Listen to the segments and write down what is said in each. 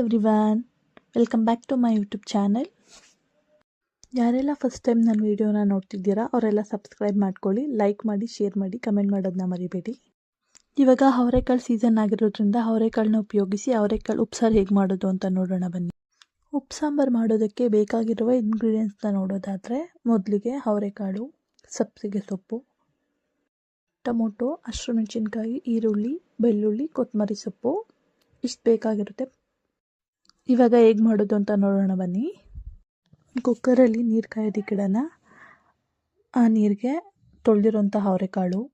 Everyone welcome back to my YouTube channel ಯಾರೆಲ್ಲ first time ನನ್ನ ವೀಡಿಯೋನ ನೋಡ್ತಿದ್ದೀರಾ, ಅವರೆಲ್ಲ ಸಬ್ಸ್ಕ್ರೈಬ್ ಮಾಡ್ಕೊಳ್ಳಿ ಲೈಕ್ ಮಾಡಿ ಶೇರ್ ಮಾಡಿ ಕಮೆಂಟ್ ಮಾಡೋದನ್ನ ಮರಿಬೇಡಿ. ಇವಾಗ ಅವರೆಕಾಳು ಸೀಸನ್ ಆಗಿರೋದ್ರಿಂದ ಅವರೆಕಾಳನ್ನ ಉಪಯೋಗಿಸಿ, ಅವರೆಕಾಳು ಉಪ್ಸಾರು ಹೇಗೆ ಮಾಡೋದು ಅಂತ ನೋಡೋಣ ಬನ್ನಿ. ಉಪ್ಪು ಸಾಂಬಾರು ಮಾಡೋದಕ್ಕೆ ಬೇಕಾಗಿರುವ ಇಂಗ್ರೀಡಿಯೆಂಟ್ಸ್ನ ನೋಡೋದಾದರೆ, ಮೊದಲಿಗೆ ಅವರೆಕಾಳು ಸಬ್ಸಿಗೆ ಸೊಪ್ಪು, ಟೊಮೊಟೊ ಹಸಿರು ಮೆಣಸಿನ್ಕಾಯಿ ಈರುಳ್ಳಿ, ಬೆಳ್ಳುಳ್ಳಿ ಕೊತ್ತಂಬರಿ ಸೊಪ್ಪು, ಇಷ್ಟು ಬೇಕಾಗಿರುತ್ತೆ. ಇವಾಗ ಹೇಗೆ ಮಾಡೋದು ಅಂತ ನೋಡೋಣ ಬನ್ನಿ. ಕುಕ್ಕರಲ್ಲಿ ನೀರು ಕಾಯೋದಿಕ್ಕಿಡೋಣ ಆ ನೀರಿಗೆ ತೊಳೆದಿರೋಂತಹ ಅವರೆಕಾಳು,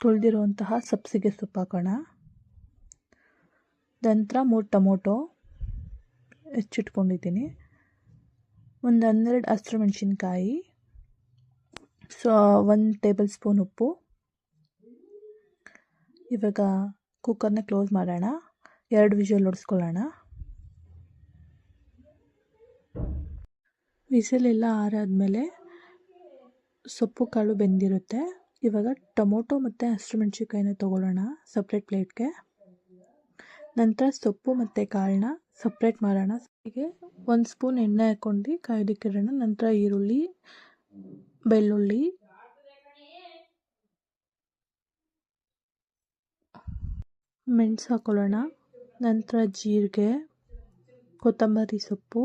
ತೊಳೆದಿರುವಂತಹ ಸಬ್ಸಿಗೆ ಸೊಪ್ಪು ಹಾಕೋಣ. ನಂತರ ಮೂರು ಟೊಮೊಟೊ ಹೆಚ್ಚಿಟ್ಕೊಂಡಿದ್ದೀನಿ. ಒಂದು ಹನ್ನೆರಡು ಹಸಿರು ಮೆಣಸಿನ್ಕಾಯಿ, ಸೊ, ಒಂದು ಟೇಬಲ್ ಸ್ಪೂನ್ ಉಪ್ಪು. ಇವಾಗ ಕುಕ್ಕರ್ನ ಕ್ಲೋಸ್ ಮಾಡೋಣ. ಎರಡು ವಿಷಲ್ ಹೊಡೆಸ್ಕೊಳ್ಳೋಣ ವಿಸಲೆಲ್ಲ ಆರಾದಮೇಲೆ ಸೊಪ್ಪು, ಕಾಳು ಬೆಂದಿರುತ್ತೆ. ಇವಾಗ ಟೊಮೊಟೊ ಮತ್ತು ಹಸಿಮೆಣ್ಸಿನ್ಕಾಯಿನ ತೊಗೊಳ್ಳೋಣ ಸಪ್ರೇಟ್ ಪ್ಲೇಟ್ಗೆ ನಂತರ ಸೊಪ್ಪು ಮತ್ತು ಕಾಳನ್ನ ಸಪ್ರೇಟ್ ಮಾಡೋಣ. ಹೀಗೆ ಒಂದು ಸ್ಪೂನ್ ಎಣ್ಣೆ ಹಾಕ್ಕೊಂಡು ಕಾಯೋದಕ್ಕಿಡೋಣ ನಂತರ ಈರುಳ್ಳಿ, ಬೆಳ್ಳುಳ್ಳಿ. ಮೆಣಸು ಹಾಕ್ಕೊಳ್ಳೋಣ. ನಂತರ ಜೀರಿಗೆ, ಕೊತ್ತಂಬರಿ ಸೊಪ್ಪು,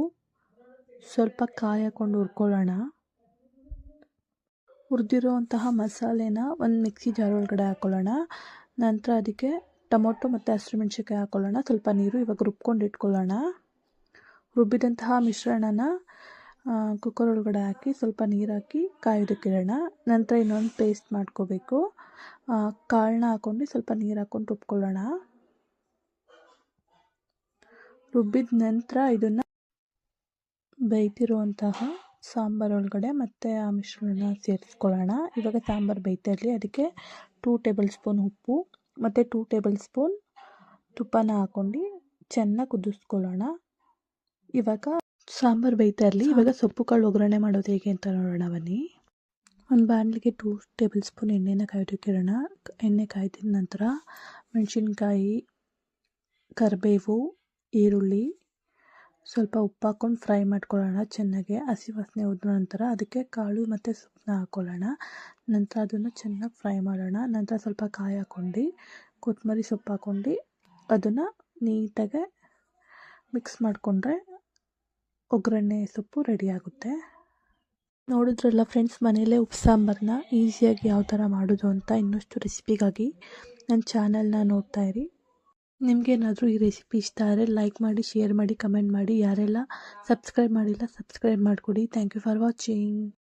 ಸ್ವಲ್ಪ ಕಾಯಿ ಹಾಕ್ಕೊಂಡು ಹುರ್ಕೊಳ್ಳೋಣ. ಹುರಿದಿರೋವಂತಹ ಮಸಾಲೆನ ಒಂದು ಮಿಕ್ಸಿ ಜಾರ್ ಒಳಗಡೆ ಹಾಕ್ಕೊಳ್ಳೋಣ ನಂತರ ಅದಕ್ಕೆ ಟೊಮೊಟೊ ಮತ್ತು ಹಸಿಮೆಣ್ಸಿನ್ಕಾಯಿ ಹಾಕ್ಕೊಳ್ಳೋಣ ಸ್ವಲ್ಪ ನೀರು ಇವಾಗ ರುಬ್ಕೊಂಡು ಇಟ್ಕೊಳ್ಳೋಣ. ರುಬ್ಬಿದಂತಹ ಮಿಶ್ರಣನ ಕುಕ್ಕರ್ ಒಳಗಡೆ ಹಾಕಿ ಸ್ವಲ್ಪ ನೀರು ಹಾಕಿ ಕಾಯೋದಕ್ಕಿಡೋಣ. ನಂತರ ಇನ್ನೊಂದು ಪೇಸ್ಟ್ ಮಾಡ್ಕೋಬೇಕು. ಕಾಳನ್ನ ಹಾಕ್ಕೊಂಡು ಸ್ವಲ್ಪ ನೀರು ಹಾಕ್ಕೊಂಡು ರುಬ್ಕೊಳ್ಳೋಣ. ರುಬ್ಬಿದ ನಂತರ ಇದನ್ನು ಬೇಯ್ತಿರುವಂತಹ ಸಾಂಬಾರು ಒಳಗಡೆ ಮತ್ತೆ ಆ ಮಿಶ್ರಣ ಸೇರಿಸ್ಕೊಳ್ಳೋಣ. ಇವಾಗ ಸಾಂಬಾರು ಬೇಯ್ತಾ ಇರಲಿ. ಅದಕ್ಕೆ ಟೂ ಟೇಬಲ್ ಸ್ಪೂನ್ ಉಪ್ಪು ಮತ್ತು ಟೂ ಟೇಬಲ್ ಸ್ಪೂನ್ ತುಪ್ಪನ ಹಾಕ್ಕೊಂಡು ಚೆನ್ನಾಗಿ ಕುದಿಸ್ಕೊಳ್ಳೋಣ. ಇವಾಗ ಸಾಂಬಾರು ಬೇಯ್ತಾ ಇರಲಿ. ಇವಾಗ ಸೊಪ್ಪು ಕಾಳು ಒಗ್ಗರಣೆ ಮಾಡೋದು ಹೇಗೆ ಅಂತ ನೋಡೋಣ ಬನ್ನಿ. ಒಂದು ಬಾಣಲಿಗೆ ಟೂ ಟೇಬಲ್ ಸ್ಪೂನ್ ಎಣ್ಣೆನ ಕಾಯೋದಕ್ಕಿಡೋಣ ಎಣ್ಣೆ ಕಾಯ್ದಿದ ನಂತರ ಮೆಣಸಿನ್ಕಾಯಿ ಕರಿಬೇವು ಈರುಳ್ಳಿ, ಸ್ವಲ್ಪ ಉಪ್ಪು ಹಾಕ್ಕೊಂಡು ಫ್ರೈ ಮಾಡ್ಕೊಳ್ಳೋಣ ಚೆನ್ನಾಗಿ. ಹಸಿ ವಾಸನೆ ಹೋದ ನಂತರ ಅದಕ್ಕೆ ಕಾಳು ಮತ್ತು ಸೊಪ್ಪನ್ನ ಹಾಕ್ಕೊಳ್ಳೋಣ ನಂತರ ಅದನ್ನು ಚೆನ್ನಾಗಿ ಫ್ರೈ ಮಾಡೋಣ. ನಂತರ ಸ್ವಲ್ಪ ಕಾಯಿ ಹಾಕ್ಕೊಂಡು, ಕೊತ್ತಂಬರಿ ಸೊಪ್ಪು ಹಾಕ್ಕೊಂಡು ಅದನ್ನು ನೀಟಾಗೆ ಮಿಕ್ಸ್ ಮಾಡಿಕೊಂಡ್ರೆ ಒಗ್ಗರಣೆ ಸೊಪ್ಪು ರೆಡಿ ಆಗುತ್ತೆ. ನೋಡಿದ್ರಲ್ಲ ಫ್ರೆಂಡ್ಸ್ ಮನೆಯಲ್ಲೇ ಉಪ್ಪು ಸಾಂಬಾರನ್ನ ಈಸಿಯಾಗಿ ಯಾವ ಥರ ಮಾಡೋದು ಅಂತ ಇನ್ನಷ್ಟು ರೆಸಿಪಿಗಾಗಿ ನನ್ನ ಚಾನಲ್ನ ನೋಡ್ತಾ ಇರಿ. ನಿಮಗೇನಾದರೂ ಈ ರೆಸಿಪಿ ಇಷ್ಟ ಆದರೆ ಲೈಕ್ ಮಾಡಿ ಶೇರ್ ಮಾಡಿ ಕಮೆಂಟ್ ಮಾಡಿ, ಯಾರೆಲ್ಲ ಸಬ್ಸ್ಕ್ರೈಬ್ ಮಾಡಿಲ್ಲ ಸಬ್ಸ್ಕ್ರೈಬ್ ಮಾಡಿಕೊಡಿ. Thank you for watching